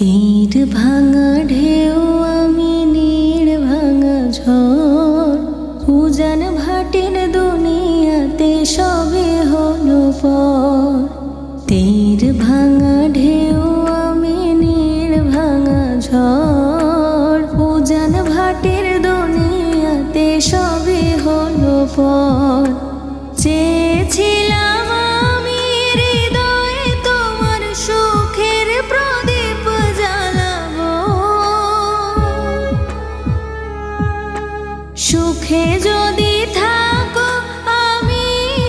তীর ভাঙা ঢেউ আমি নীড় ভাঙা ঝড়। উজান ভাটির দুনিয়াতে সবে হলো পর। তীর ভাঙা ঢেউ আমি নীড় ভাঙা ঝড়। উজান ভাটির দুনিয়াতে সবে হলো পর। চেয়েছিলাম সুখে যদি থাকো, আমি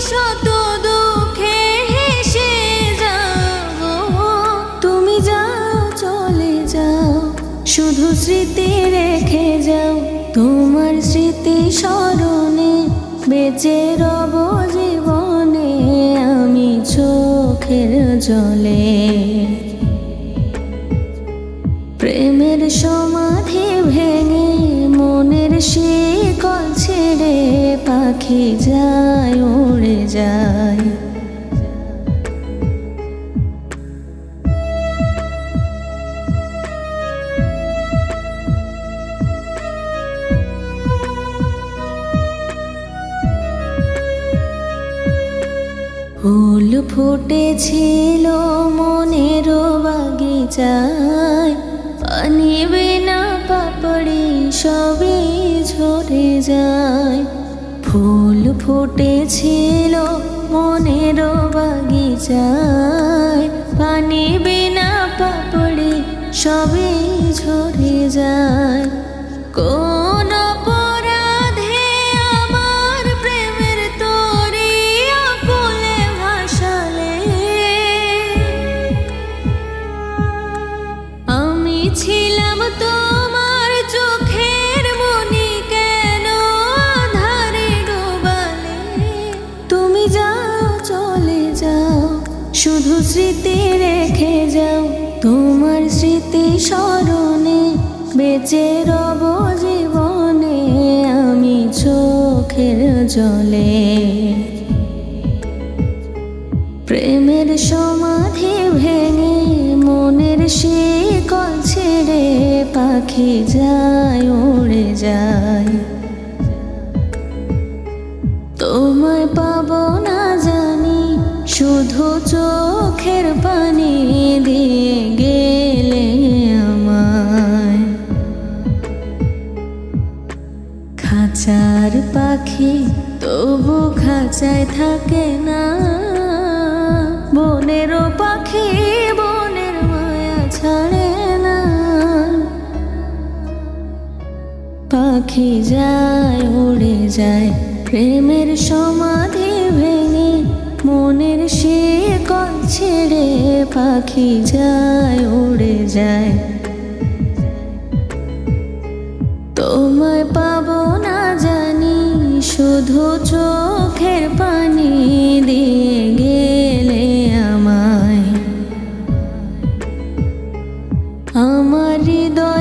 শত দুঃখে হেসে যাব। তুমি যাও, চলে যাও, শুধু স্মৃতি রেখে যাও। তোমার স্মৃতি স্মরণে বেঁচে রব জীবনে, আমি চোখের জলে। প্রেমের সমাধি ভেঙে মনের শিকল ছেড়ে পাখি যায়, উড়ে যায়। ফুল ফুটেছিল মনের বাগিচায় পানি বিনা পাপড়ি সবই ঝরে যায়। ফুল ফুটেছিল মনের বাগিচায়। পানি বিনা পাপড়ি সবে ঝরে যায়। শুধু স্মৃতি রেখে যাও। তোমার স্মৃতি স্মরণে বেঁচে রব জীবনে আমি চোখের জলে। প্রেমের সমাধি ভেঙে মনের শিকল ছেড়ে পাখি যায়, উড়ে যায়। চোখের পানি দিয়ে গেলে আমায়। খাঁচার পাখি তবু খাঁচায় থাকে না। বনেরও পাখি বনের মায়া ছাড়ে না। পাখি যায়, উড়ে যায়, প্রেমের সমাধি ভেঙে মনের শিকল ছেড়ে পাখি যায়, উড়ে যায়। তোমায় পাব না জানি, শুধু চোখের পানি দিয়ে গেলে আমায়। আমার হৃদয়